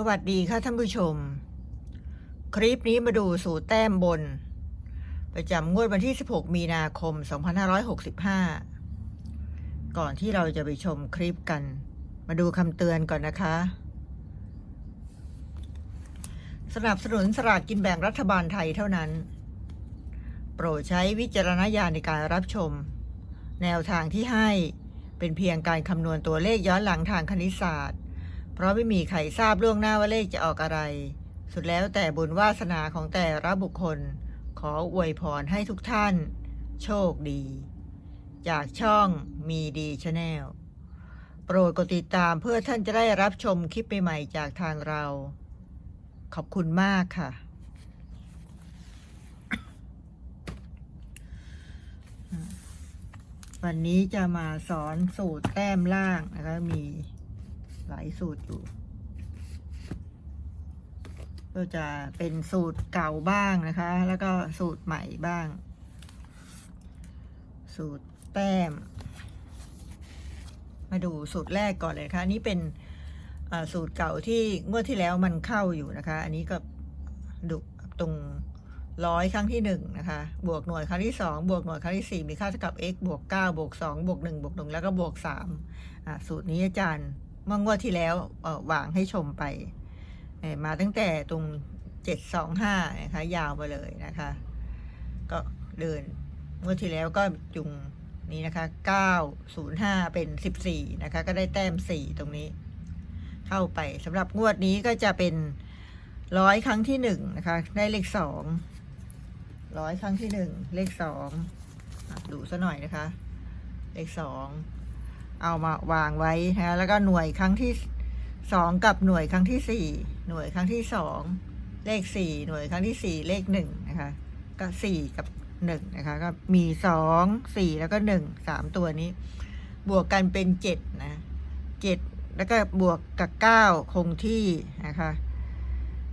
สวัสดีค่ะท่านผู้ชม คลิปนี้มาดูสูตรแต้มบน ประจำงวดวันที่ 16 มีนาคม 2565 ก่อนที่เราจะไปชมคลิปกัน มาดูคำเตือนก่อนนะคะ สนับสนุนสลากกินแบ่งรัฐบาลไทยเท่านั้น โปรดใช้วิจารณญาณในการรับชม แนวทางที่ให้เป็นเพียงการคำนวณตัวเลขย้อนหลังทางคณิตศาสตร์ เพราะไม่มีใครทราบล่วงหน้าว่าเลขจะออกอะไร สุดแล้วแต่บุญวาสนาของแต่ละบุคคล ขออวยพรให้ทุกท่าน โชคดี จากช่องมีดีชาแนลโปรดกดติดตามเพื่อท่านจะได้รับชมคลิปใหม่ๆจากทางเรา ขอบคุณมากค่ะวันนี้จะมาสอนสูตรแต้มล่างนะคะมี หลายสูตรอยู่ ก็จะเป็นสูตรเก่าบ้างนะคะ แล้วก็สูตรใหม่บ้าง สูตรแต้ม มาดูสูตรแรกก่อนเลยนะคะอันนี้เป็นสูตรเก่าที่งวดที่แล้วมันเข้าอยู่นะคะ อันนี้ก็ดูตรงร้อยครั้งที่หนึ่งนะคะ บวกหน่วยครั้งที่สองบวกหน่วยครั้งที่สี่มีค่าเท่ากับ x บวกเก้าบวกสองบวกหนึ่งบวกหนึ่งแล้วก็บวกสามอ่าสูตรนี้อาจารย์ เมื่องวดที่แล้ววางให้ชมไป มาตั้งแต่ตรงเจ็ดสองห้านะคะ ยาวไปเลยนะคะ ก็เดินงวดที่แล้วก็จุงนี้นะคะเก้าศูนย์ห้าเป็นสิบสี่นะคะ ก็ได้แต้มสี่ตรงนี้ เข้าไปสำหรับงวดนี้ก็จะเป็นร้อยครั้งที่หนึ่งนะคะ ได้เลขสองร้อยครั้งที่หนึ่งเลขสองดูซะหน่อยนะคะ เลขสอง เอามาวางไว้นะแล้วก็หน่วยครั้งที่สองกับหน่วยครั้งที่สี่หน่วยครั้งที่สองเลขสี่หน่วยครั้งที่สี่เลขหนึ่งนะคะก็สี่กับหนึ่งนะคะก็มีสองสี่แล้วก็หนึ่งสามตัวนี้ บวกกันเป็นเจ็ดนะเจ็ดแล้วก็บวกกับเก้าคงที่นะคะ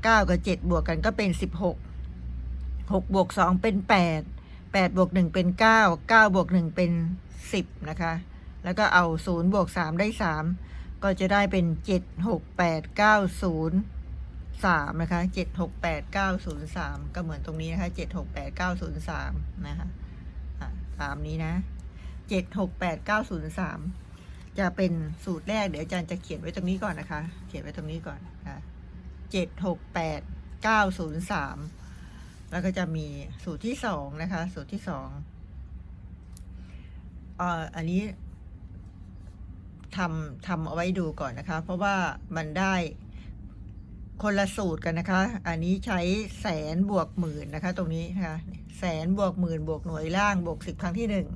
เก้ากับเจ็ดบวกกันก็เป็นสิบหกหกบวกสองเป็นแปดแปดบวกหนึ่งเป็นเก้าเก้าบวกหนึ่งเป็นสิบนะคะ แล้วก็เอาศูนย์บวกสามได้สามก็จะได้เป็นเจ็ดหกแปดเก้าศูนย์สามนะคะเจ็ดหกแปดเก้าศูนย์สามก็เหมือนตรงนี้นะคะเจ็ดหกแปดเก้าศูนย์สามนะคะะตามนี้นะเจ็ดหกแปดเก้าศูนย์สามจะเป็นสูตรแรกเดี๋ยวอาจารย์จะเขียนไว้ตรงนี้ก่อนนะคะ เขียนไว้ตรงนี้ก่อนค่ะเจ็ดหกแปดเก้าศูนย์สามแล้วก็จะมีสูตรที่สองนะคะ สูตรที่สองเอ่ออันนี้ ทำทำเอาไว้ดูก่อนนะคะ เพราะว่ามันได้คนละสูตรกันนะคะ อันนี้ใช้แสนบวกหมื่นนะคะ ตรงนี้นะคะ แสนบวกหมื่นบวกหน่วยล่างบวกสิบครั้งที่หนึ่ง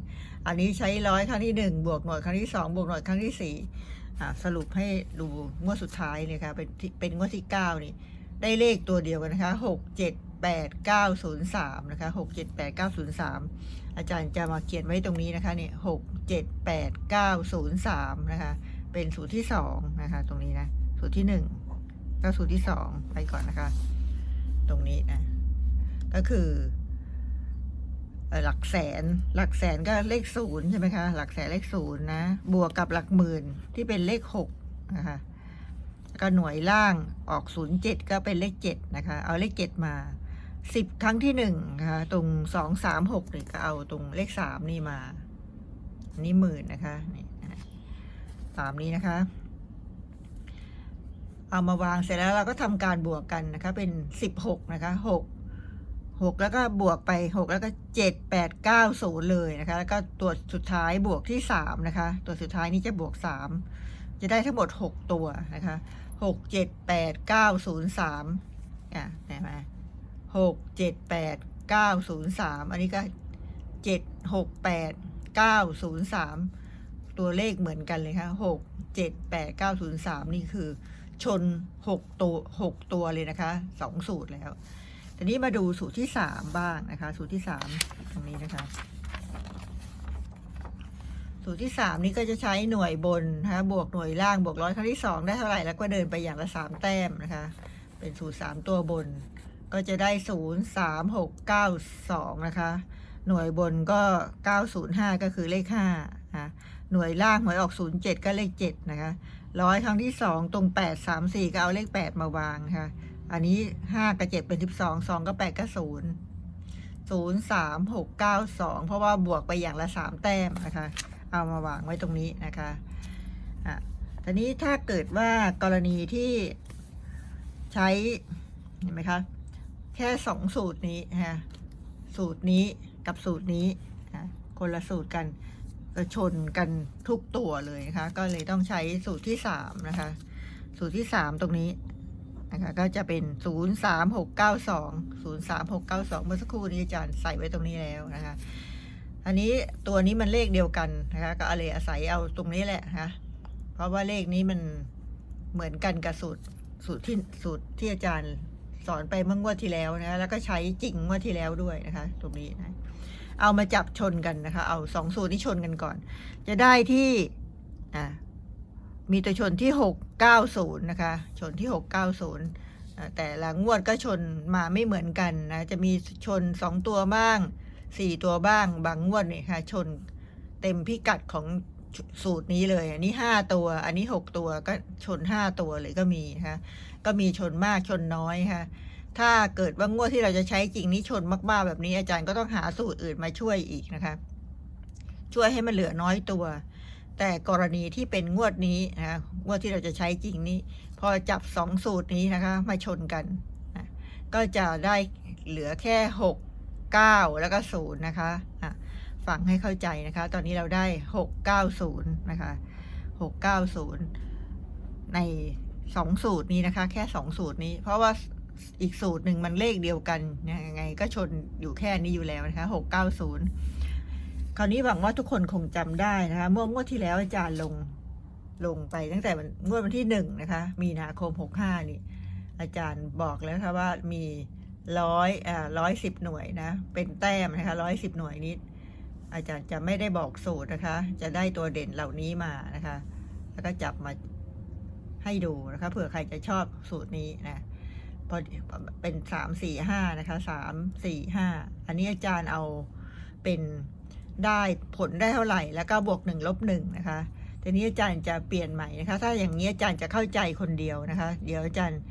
อันนี้ใช้ร้อยครั้งที่หนึ่งบวกหน่วยครั้งที่สองบวกหน่วยครั้งที่สี่สรุปให้ดูงวดสุดท้ายเลยค่ะ เป็นเป็นงวดที่เก้านี่ ได้เลขตัวเดียวกันนะคะหกเจ็ด แปดเก้าศูนย์สามนะคะหกเจ็ดแปดเก้าศูนย์สามอาจารย์จะมาเขียนไว้ตรงนี้นะคะเนี่ยหกเจ็ดแปดเก้าศูนย์สามนะคะ เป็นสูตรที่สองนะคะ ตรงนี้นะ สูตรที่หนึ่งก็สูตรที่สองไปก่อนนะคะ ตรงนี้นะ ก็คือหลักแสน หลักแสนก็เลขศูนย์ใช่ไหมคะ หลักแสนเลขศูนย์นะ บวกกับหลักหมื่นที่เป็นเลขหกนะคะก็หน่วยล่างออกศูนย์เจ็ดก็เป็นเลขเจ็ดนะคะ เอาเลขเจ็ดมา สิบครั้งที่หนึ่งนะคะตรงสองสามหกนี่ก็เอาตรงเลขสามนี่มาอันนี้หมื่นนะคะนี่นะตามนี้นะคะ เอามาวางเสร็จแล้วเราก็ทำการบวกกันนะคะ เป็นสิบหกนะคะหกหกแล้วก็บวกไปหกแล้วก็เจ็ดแปดเก้าศูนย์เลยนะคะ แล้วก็ตัวสุดท้ายบวกที่สามนะคะ ตัวสุดท้ายนี้จะบวกสามจะได้ทั้งหมดหกตัวนะคะหกเจ็ดแปดเก้าศูนย์สามอะเห็นไหม หกเจ็ดแปดเก้าศูนย์สามอันนี้ก็เจ็ดหกแปดเก้าศูนย์สามตัวเลขเหมือนกันเลยค่ะหกเจ็ดแปดเก้าศูนย์สามนี่คือ ชนหกตัวหกตัวเลยนะคะสองสูตรแล้วทีนี้มาดูสูตรที่สามบ้างนะคะ สูตรที่สามตรงนี้นะคะ สูตรที่สามนี้ก็จะใช้หน่วยบนนะคะบวกหน่วยล่างบวกร้อยครั้งที่สองได้เท่าไหร่แล้วก็เดินไปอย่างละสามแต้มนะคะ เป็นสูตรสามตัวบน ก็จะได้ศูนย์สามหกเก้าสองนะคะ หน่วยบนก็เก้าศูนย์ห้าก็คือเลขห้านะหน่วยล่างหวยออกศูนย์เจ็ดก็เลขเจ็ดนะคะ ร้อยครั้งที่สองตรงแปดสามสี่ก็เอาเลขแปดมาวางนะคะอันนี้ห้ากับเจ็ดเป็นสิบสองสองกับแปดก็ศูนย์ศูนย์สามหกเก้าสองเพราะว่าบวกไปอย่างละสามแต้มนะคะ เอามาวางไว้ตรงนี้นะคะอะทีนี้ถ้าเกิดว่ากรณีที่ใช้เห็นไหมคะ แค่สองสูตรนี้นะคะสูตรนี้กับสูตรนี้นะคนละสูตรกันก็ชนกันทุกตัวเลยนะคะ ก็เลยต้องใช้สูตรที่สามนะคะ สูตรที่สามตรงนี้นะคะก็จะเป็นศูนย์สามหกเก้าสองศูนย์สามหกเก้าสองเมื่อสักครู่นี้อาจารย์ใส่ไว้ตรงนี้แล้วนะคะอันนี้ตัวนี้มันเลขเดียวกันนะคะก็เลยอาศัยเอาตรงนี้แหละนะเพราะว่าเลขนี้มันเหมือนกันกับสูตรสูตรที่สูตรที่อาจารย์ สอนไปเมื่องวดที่แล้วนะ แล้วก็ใช้จริงงวดที่แล้วด้วยนะคะ ตรงนี้นะ เอามาจับชนกันนะคะ เอาสองสูตรนี้ชนกันก่อน จะได้ที่อ่ามีตัวชนที่หกเก้าศูนย์นะคะ ชนที่หกเก้าศูนย์แต่ละงวดก็ชนมาไม่เหมือนกันนะ จะมีชนสองตัวบ้างสี่ตัวบ้าง บางงวดเนี่ยค่ะ ชนเต็มพิกัดของ สูตรนี้เลย อันนี้ห้าตัว อันนี้หกตัวก็ชนห้าตัวเลยก็มีนะคะก็มีชนมากชนน้อยค่ะ ถ้าเกิดว่างวดที่เราจะใช้จริงนี้ชนมากๆ แบบนี้อาจารย์ก็ต้องหาสูตรอื่นมาช่วยอีกนะคะ ช่วยให้มันเหลือน้อยตัว แต่กรณีที่เป็นงวดนี้นะคะงวดที่เราจะใช้จริงนี้ พอจับสองสูตรนี้นะคะ มาชนกันนะก็จะได้เหลือแค่หกเก้าแล้วก็ศูนย์นะคะ ฟังให้เข้าใจนะคะ ตอนนี้เราได้หกเก้าศูนย์นะคะหกเก้าศูนย์ในสองสูตรนี้นะคะ แค่สองสูตรนี้ เพราะว่าอีกสูตรหนึ่งมันเลขเดียวกันยังไงก็ชนอยู่แค่นี้อยู่แล้วนะคะหกเก้าศูนย์คราวนี้หวังว่าทุกคนคงจำได้นะคะเมื่องวดที่แล้วอาจารย์ลงลงไปตั้งแต่งวดวันที่หนึ่งนะคะ มีนาคมหกห้านี่ อาจารย์บอกแล้วค่ะว่ามีร้อยอ่าร้อยสิบหน่วยนะ เป็นแต้มนะคะร้อยสิบหน่วยนี้ อาจารย์จะไม่ได้บอกสูตรนะคะ จะได้ตัวเด่นเหล่านี้มานะคะ แล้วก็จับมาให้ดูนะคะเผื่อใครจะชอบสูตรนี้นะพอเป็นสามสี่ห้านะคะสามสี่ห้าอันนี้อาจารย์เอาเป็นได้ผลได้เท่าไหร่ แล้วก็บวกหนึ่งลบหนึ่งนะคะทีนี้อาจารย์จะเปลี่ยนใหม่นะคะ ถ้าอย่างนี้อาจารย์จะเข้าใจคนเดียวนะคะ เดี๋ยวอาจารย์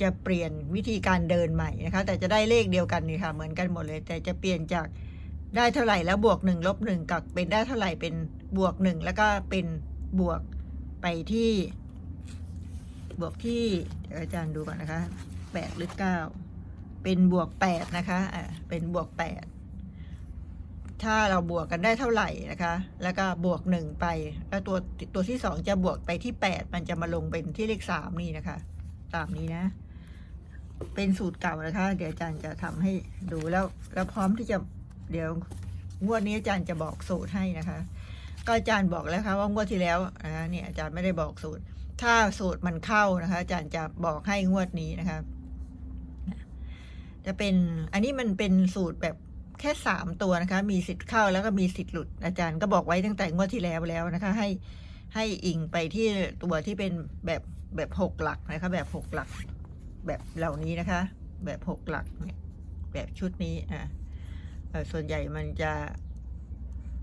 จะเปลี่ยนวิธีการเดินใหม่นะคะ แต่จะได้เลขเดียวกันนี่ค่ะ เหมือนกันหมดเลย แต่จะเปลี่ยนจาก ได้เท่าไหร่แล้วบวกหนึ่งลบหนึ่งกับเป็นได้เท่าไหร่เป็นบวกหนึ่งแล้วก็เป็นบวกไปที่ บวกที่เดี๋ยวอาจารย์ดูก่อนนะคะแปดหรือเก้าเป็นบวกแปดนะคะอ่าเป็นบวกแปดถ้าเราบวกกันได้เท่าไหร่นะคะ แล้วก็บวกหนึ่งไป แล้วตัวตัวที่สองจะบวกไปที่แปดมันจะมาลงเป็นที่เลขสามนี่นะคะ ตามนี้นะ เป็นสูตรเก่านะคะ เดี๋ยวอาจารย์จะทำให้ดูแล้วแล้วพร้อมที่จะ เดี๋ยวงวดนี้อาจารย์จะบอกสูตรให้นะคะ ก็อาจารย์บอกแล้วค่ะว่างวดที่แล้วนะคะเนี่ยอาจารย์ไม่ได้บอกสูตร ถ้าสูตรมันเข้านะคะ อาจารย์จะบอกให้งวดนี้นะคะจะเป็นอันนี้มันเป็นสูตรแบบแค่สามตัวนะคะ มีสิทธิ์เข้าแล้วก็มีสิทธิ์หลุด อาจารย์ก็บอกไว้ตั้งแต่งวดที่แล้วแล้วนะคะ ให้ให้อิงไปที่ตัวที่เป็นแบบแบบหกหลักนะคะ แบบหกหลัก แบบเหล่านี้นะคะ แบบหกหลักเนี่ยแบบชุดนี้อะ ส่วนใหญ่มันจะ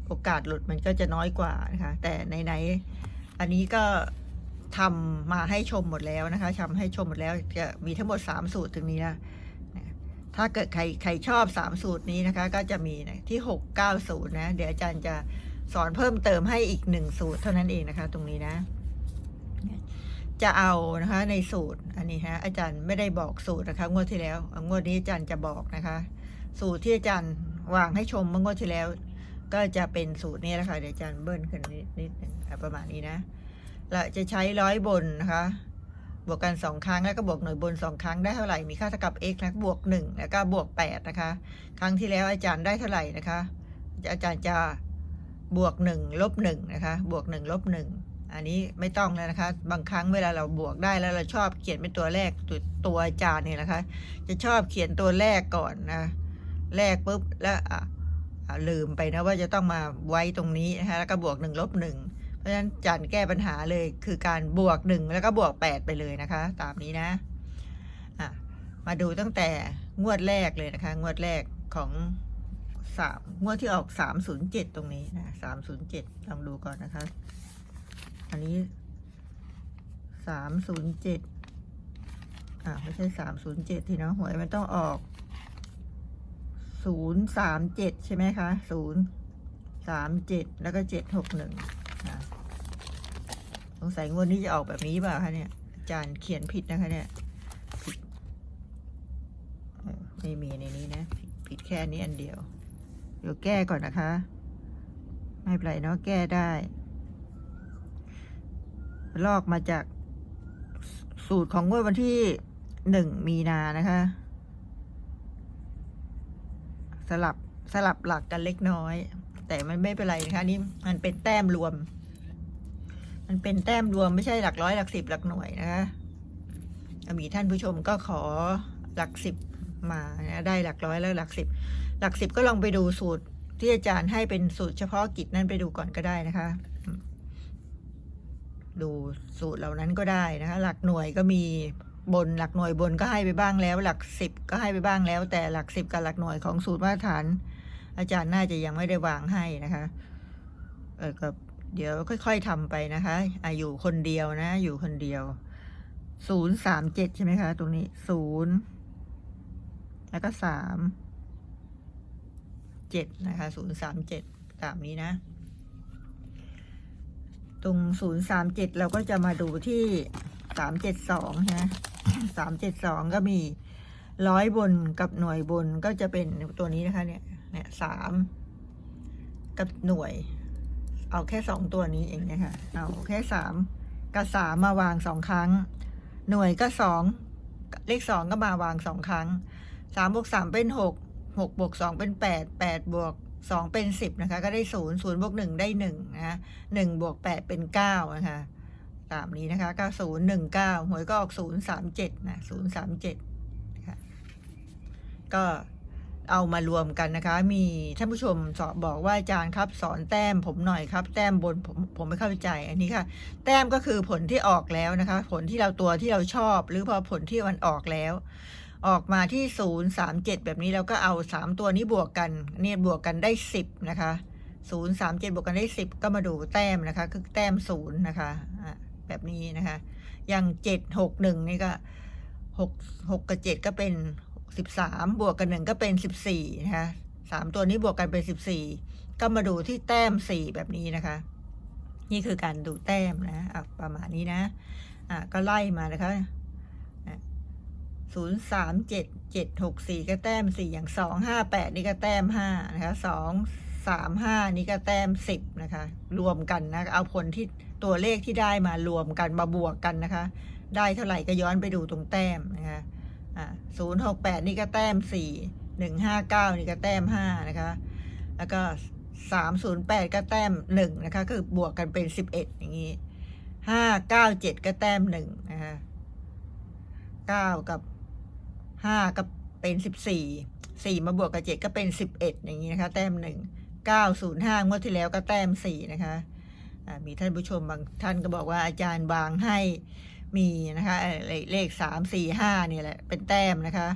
โอกาสหลุดมันก็จะน้อยกว่านะคะ แต่ไหนๆอันนี้ก็ทำมาให้ชมหมดแล้วนะคะทำให้ชมหมดแล้วจะมีทั้งหมดสามสูตรถึงนี้นะถ้าเกิดใครใครชอบสามสูตรนี้นะคะ ก็จะมีนะที่หกเก้าสูตรนะ เดี๋ยวอาจารย์จะสอนเพิ่มเติมให้อีกหนึ่งสูตรเท่านั้นเองนะคะ ตรงนี้นะ จะเอานะคะในสูตรอันนี้ฮะอาจารย์ไม่ได้บอกสูตรนะคะ งวดที่แล้ว งวดนี้อาจารย์จะบอกนะคะ สูตรที่อาจารย์วางให้ชมเมื่องวดที่แล้ว ก็จะเป็นสูตรนี้แหละค่ะเดี๋ยวอาจารย์เบิ้ลขึ้นนิดนิดนึงประมาณนี้นะเราจะใช้ร้อยบนนะคะบวกกันสองครั้งแล้วก็บวกหน่วยบนสองครั้งได้เท่าไหร่มีค่าเท่ากับ x นะบวกหนึ่งแล้วก็บวกแปดนะคะ ครั้งที่แล้วอาจารย์ได้เท่าไหร่นะคะอาจารย์จะบวกหนึ่งลบหนึ่งนะคะ บวกหนึ่งลบหนึ่งอันนี้ไม่ต้องแล้วนะคะ บางครั้งเวลาเราบวกได้แล้วเราชอบเขียนเป็นตัวแรกตัวตัวอาจารย์เนี่ยนะคะ จะชอบเขียนตัวแรกก่อนนะ แรกปุ๊บแล้วอะลืมไปนะว่าจะต้องมาไว้ตรงนี้นะคะแล้วก็บวกหนึ่งลบหนึ่งเพราะฉะนั้นจันแก้ปัญหาเลยคือการบวกหนึ่งแล้วก็บวกแปดไปเลยนะคะ ตามนี้นะะมาดูตั้งแต่งวดแรกเลยนะคะ งวดแรกของสามงวดที่ออกสามศูนย์เจ็ดตรงนี้นะสามศูนย์เจ็ดลองดูก่อนนะคะ อันนี้สามศูนย์เจ็ดอ่าไม่ใช่สามศูนย์เจ็ดทีเนาะหวยมันต้องออก ศูนย์สามเจ็ดใช่ไหมคะศูนย์สามเจ็ดแล้วก็เจ็ดหกหนึ่งสงสัยงวดนี้จะออกแบบนี้เปล่าคะเนี่ยอาจารย์เขียนผิดนะคะเนี่ยผิดไม่มีในนี้นะผิดผิดแค่นี้อันเดียว เดี๋ยวแก้ก่อนนะคะ ไม่เป็นไรเนาะแก้ได้ ลอกมาจากสูตรของงวดวันที่หนึ่งมีนานะคะ สลับสลับหลักกันเล็กน้อย แต่มันไม่เป็นไรนะคะนี่มันเป็นแต้มรวม มันเป็นแต้มรวมไม่ใช่หลักร้อยหลักสิบหลักหน่วยนะคะมีท่านผู้ชมก็ขอหลักสิบมานะได้หลักร้อยแล้วหลักสิบหลักสิบก็ลองไปดูสูตรที่อาจารย์ให้เป็นสูตรเฉพาะกิจนั่นไปดูก่อนก็ได้นะคะ ดูสูตรเหล่านั้นก็ได้นะคะ หลักหน่วยก็มี บนหลักหน่วยบนก็ให้ไปบ้างแล้ว หลักสิบก็ให้ไปบ้างแล้ว แต่หลักสิบกับหลักหน่วยของสูตรมาตรฐาน อาจารย์น่าจะยังไม่ได้วางให้นะคะเออก็เดี๋ยวค่อย ๆทำไปนะคะอะอยู่คนเดียวนะ อยู่คนเดียวศูนย์สามเจ็ดใช่ไหมคะ ตรงนี้ศูนย์แล้วก็สามเจ็ดนะคะศูนย์สามเจ็ดตามนี้นะ ตรงศูนย์สามเจ็ดเราก็จะมาดูที่สามเจ็ดสองนะ สามเจ็ดสองก็มีร้อยบนกับหน่วยบนก็จะเป็นตัวนี้นะคะ เนี่ย เนี่ยสามกับหน่วย เอาแค่สองตัวนี้เองนะคะ เอาแค่สามกับสามมาวางสองครั้ง หน่วยก็สองเลขสองก็มาวางสองครั้งสามบวกสามเป็นหกหกบวกสองเป็นแปดแปดบวกสองเป็นสิบนะคะ ก็ได้ศูนย์ศูนย์บวกหนึ่งได้หนึ่งนะหนึ่งบวกแปดเป็นเก้านะคะ ตามนี้นะคะก็ศูนย์หนึ่งเก้าหวยก็ออกศูนย์สามเจ็ดนะศูนย์สามเจ็ดนะคะก็เอามารวมกันนะคะ มีท่านผู้ชมสอบบอกว่าอาจารย์ครับ สอนแต้มผมหน่อยครับ แต้มบนผมผมไม่เข้าใจอันนี้ค่ะ แต้มก็คือผลที่ออกแล้วนะคะ ผลที่เราตัวที่เราชอบ หรือพอผลที่มันออกแล้ว ออกมาที่ศูนย์สามเจ็ดแบบนี้เราก็เอาสามตัวนี้บวกกันเนี่ยบวกกันได้สิบนะคะศูนย์สามเจ็ดบวกกันได้สิบก็มาดูแต้มนะคะ คือแต้มศูนย์นะคะอะ แบบนี้นะคะ อย่างเจ็ดหกหนึ่งนี่ก็หกหกกับเจ็ดก็เป็นสิบสามบวกกันหนึ่งก็เป็นสิบสี่นะคะสามตัวนี้บวกกันเป็นสิบสี่ก็มาดูที่แต้มสี่แบบนี้นะคะ นี่คือการดูแต้มนะอะประมาณนี้นะอะก็ไล่มานะคะศูนย์สามเจ็ดเจ็ดหกสี่ก็แต้มสี่อย่างสองห้าแปดนี่ก็แต้มห้านะคะสอง สามห้านี่ก็แต้มสิบนะคะ รวมกันนะ เอาผลที่ตัวเลขที่ได้มารวมกันมาบวกกันนะคะ ได้เท่าไหร่ก็ย้อนไปดูตรงแต้มนะคะอ่าศูนย์หกแปดนี่ก็แต้มสี่หนึ่งห้าเก้านี่ก็แต้มห้านะคะ แล้วก็สามศูนย์แปดก็แต้มหนึ่งนะคะ คือบวกกันเป็นสิบเอ็ดอย่างนี้ห้าเก้าเจ็ดก็แต้มหนึ่งนะคะเก้ากับห้าก็เป็นสิบสี่สี่มาบวกกับเจ็ดก็เป็นสิบเอ็ดอย่างนี้นะคะ แต้มหนึ่ง เก้าศูนย์ห้างวดที่แล้วก็แต้มสี่นะคะมีท่านผู้ชมบางท่านก็บอกว่าอาจารย์บางให้มีนะคะเลขสามสี่ห้านี่แหละเป็นแต้มนะคะ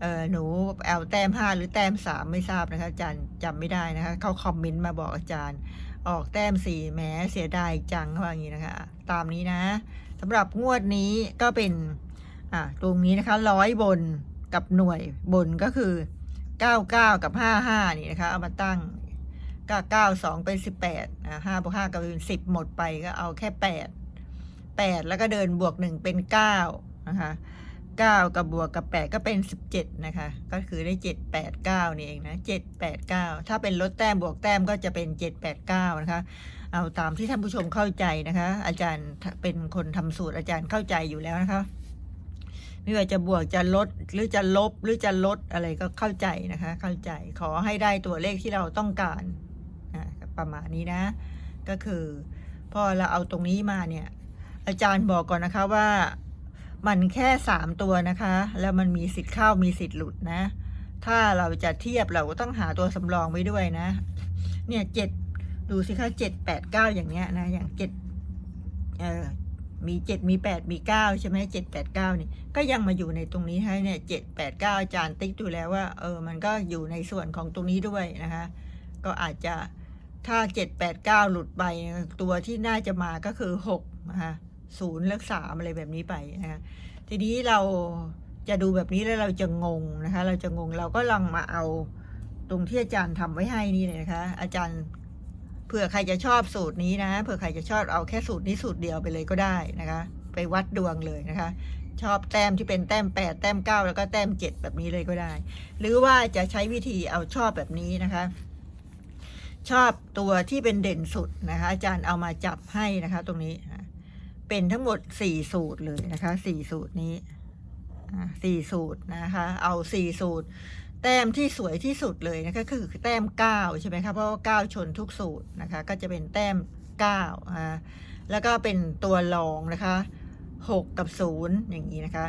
เออหนูเอาแต้มห้าหรือแต้มสามไม่ทราบนะคะอาจารย์จำไม่ได้นะคะเขาคอมเมนต์มาบอกอาจารย์ออกแต้มสี่แหมเสียดายจังเขาว่าอย่างนี้นะคะ ตามนี้นะสำหรับงวดนี้ก็เป็นอ่าตรงนี้นะคะร้อยบนกับหน่วยบนก็คือเก้าเก้ากับห้าห้านี่นะคะ เอามาตั้ง ก็เก้าสองเป็นสิบแปดอ่าห้าบวกห้าก็เป็นสิบหมดไปก็เอาแค่แปดแปดแล้วก็เดินบวกหนึ่งเป็นเก้านะคะเก้ากับบวกกับแปดก็เป็นสิบเจ็ดนะคะ ก็คือได้เจ็ดแปดเก้านี่เองนะเจ็ดแปดเก้าถ้าเป็นลดแต้มบวกแต้มก็จะเป็นเจ็ดแปดเก้านะคะ เอาตามที่ท่านผู้ชมเข้าใจนะคะ อาจารย์เป็นคนทำสูตรอาจารย์เข้าใจอยู่แล้วนะคะไม่ว่าจะบวกจะลดหรือจะลบหรือจะลดอะไรก็เข้าใจนะคะ เข้าใจขอให้ได้ตัวเลขที่เราต้องการ ประมาณนี้นะ ก็คือ พอเราเอาตรงนี้มาเนี่ย อาจารย์บอกก่อนนะคะว่ามันแค่สามตัวนะคะ แล้วมันมีสิทธิ์เข้ามีสิทธิ์หลุดนะ ถ้าเราจะเทียบเราก็ต้องหาตัวสำรองไว้ด้วยนะ เนี่ยเจ็ดดูสิคะเจ็ดแปดเก้าอย่างเงี้ยนะ อย่างเจ็ดเออมีเจ็ดมีแปดมีเก้าใช่ไหมเจ็ดแปดเก้านี่ก็ยังมาอยู่ในตรงนี้ให้เนี่ยเจ็ดแปดเก้าอาจารย์ติ๊กดูแล้วว่า เออ มันก็อยู่ในส่วนของตรงนี้ด้วยนะคะ ก็อาจจะ ถ้าเจ็ดแปดเก้าหลุดไป ตัวที่น่าจะมาก็คือหกนะคะศูนย์และสามอะไรแบบนี้ไปนะคะทีนี้เราจะดูแบบนี้แล้วเราจะงงนะคะ เราจะงงเราก็ลองมาเอาตรงที่อาจารย์ทำไว้ให้นี่เลยนะคะ อาจารย์เผื่อใครจะชอบสูตรนี้นะเผื่อใครจะชอบเอาแค่สูตรนี้สูตรเดียวไปเลยก็ได้นะคะ ไปวัดดวงเลยนะคะ ชอบแต้มที่เป็นแต้มแปดแต้มเก้าแล้วก็แต้มเจ็ดแบบนี้เลยก็ได้ หรือว่าจะใช้วิธีเอาชอบแบบนี้นะคะ ชอบตัวที่เป็นเด่นสุดนะคะ อาจารย์เอามาจับให้นะคะ ตรงนี้เป็นทั้งหมดสี่สูตรเลยนะคะสี่สูตรนี้สี่สูตรนะคะ เอาสี่สูตร แต้มที่สวยที่สุดเลยนะคะคือแต้มเก้าใช่ไหมคะเพราะว่าเก้าชนทุกสูตรนะคะ ก็จะเป็นแต้มเก้าอ่าแล้วก็เป็นตัวรองนะคะหกกับศูนย์อย่างนี้นะคะ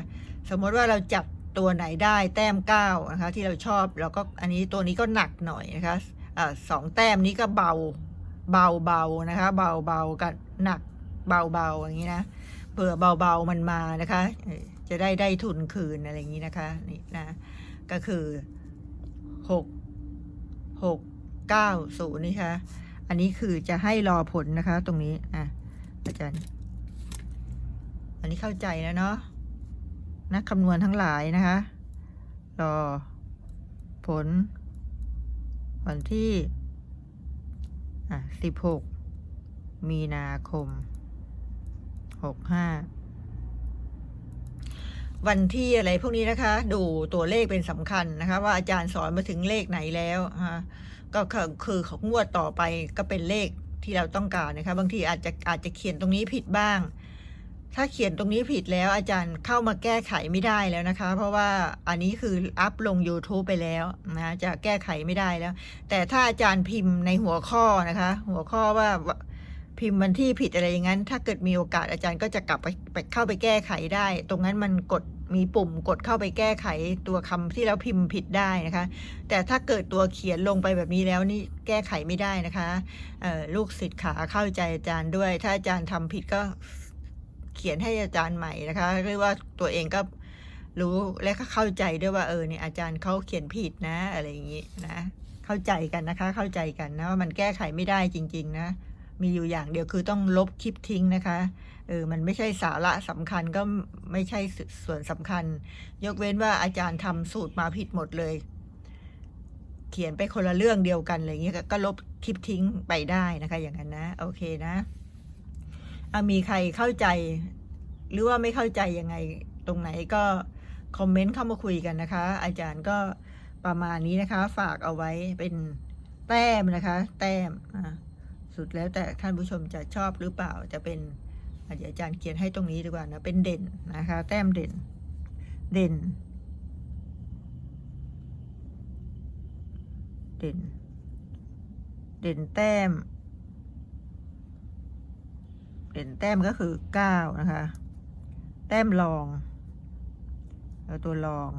สมมติว่าเราจับตัวไหนได้แต้มเก้านะคะ ที่เราชอบเราก็อันนี้ตัวนี้ก็หนักหน่อยนะคะ สองแต้มนี้ก็เบาเบาเบานะคะ เบาเบากับหนักเบาเบาอย่างนี้นะเผื่อเบาเบามันมานะคะ จะได้ได้ทุนคืนอะไรอย่างนี้นะคะนี่นะก็คือหกหกเก้าศูนย์นี่ค่ะอันนี้คือจะให้รอผลนะคะ ตรงนี้อะอาจารย์ อันนี้เข้าใจแล้วเนาะนักคำนวณทั้งหลายนะคะ รอผล วันที่อะสิบหกมีนาคมหกห้าวันที่อะไรพวกนี้นะคะ ดูตัวเลขเป็นสำคัญนะคะ ว่าอาจารย์สอนมาถึงเลขไหนแล้วฮะก็คือคือของงวดต่อไปก็เป็นเลขที่เราต้องการนะคะ บางทีอาจจะอาจจะเขียนตรงนี้ผิดบ้าง ถ้าเขียนตรงนี้ผิดแล้วอาจารย์เข้ามาแก้ไขไม่ได้แล้วนะคะ เพราะว่าอันนี้คืออัพลง YouTube ไปแล้วนะจะแก้ไขไม่ได้แล้ว แต่ถ้าอาจารย์พิมพ์ในหัวข้อนะคะ หัวข้อว่าพิมพ์วันที่ผิดอะไรอย่างนั้น ถ้าเกิดมีโอกาสอาจารย์ก็จะกลับไปไปเข้าไปแก้ไขได้ ตรงนั้นมันกดมีปุ่มกดเข้าไปแก้ไขตัวคำที่เราพิมพ์ผิดได้นะคะ แต่ถ้าเกิดตัวเขียนลงไปแบบนี้แล้วนี่แก้ไขไม่ได้นะคะลูกศิษย์ขาเข้าใจอาจารย์ด้วย ถ้าอาจารย์ทำผิดก็ ขียนให้อาจารย์ใหม่นะคะเรียกว่าตัวเองก็รู้และก็เข้าใจด้วยว่าเออเนี่ยอาจารย์เขาเขียนผิดนะ อะไรอย่างนี้นะ เข้าใจกันนะคะ เข้าใจกันนะว่ามันแก้ไขไม่ได้จริง ๆ นะ มีอยู่อย่างเดียวคือต้องลบคลิปทิ้งนะคะเออมันไม่ใช่สาระสำคัญก็ไม่ใช่ส่วนสำคัญ ยกเว้นว่าอาจารย์ทำสูตรมาผิดหมดเลย เขียนไปคนละเรื่องเดียวกันอะไรอย่างเงี้ยก็ลบคลิปทิ้งไปได้นะคะ อย่างนั้นนะ โอเคนะ มีใครเข้าใจ หรือว่าไม่เข้าใจยังไงตรงไหนก็คอมเมนต์เข้ามาคุยกันนะคะ อาจารย์ก็ประมาณนี้นะคะ ฝากเอาไว้เป็นแต้มนะคะ แต้มสุดแล้วแต่ท่านผู้ชมจะชอบหรือเปล่าจะเป็นอะเดี๋ยวอาจารย์เขียนให้ตรงนี้ดีกว่านะเป็นเด่นนะคะ แต้มเด่น เด่น เด่น เด่นแต้ม เด่นแต้มก็คือเก้านะคะ แต้มรองแล้วตัวรอง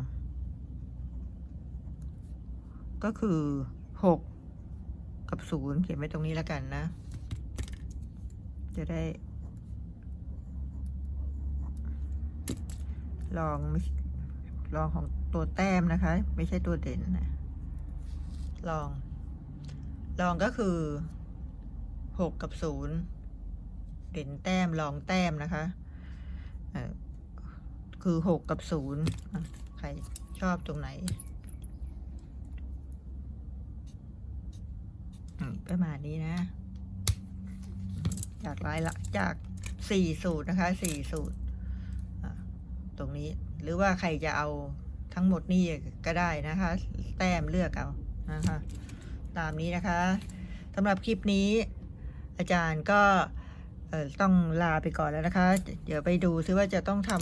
ก็คือหกกับศูนย์เขียนไว้ตรงนี้แล้วกันนะ จะได้ ลองลองของตัวแต้มนะคะ ไม่ใช่ตัวเด่นนะลอง ลองก็คือหกกับศูนย์ เด่นแต้มรองแต้มนะคะคือหกกับศูนย์ใครชอบตรงไหนประมาณนี้นะ จากลายละจากสี่สูตรนะคะสี่สูตรตรงนี้หรือว่าใครจะเอาทั้งหมดนี่ก็ได้นะคะ แต้มเลือกเอานะคะ ตามนี้นะคะสำหรับคลิปนี้ อาจารย์ก็ อต้องลาไปก่อนแล้วนะคะ เดี๋ยวไปดูซิว่าจะต้องท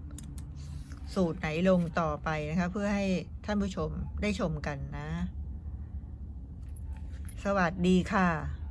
ำสูตรไหนลงต่อไปนะคะ เพื่อให้ท่านผู้ชมได้ชมกันนะ สวัสดีค่ะ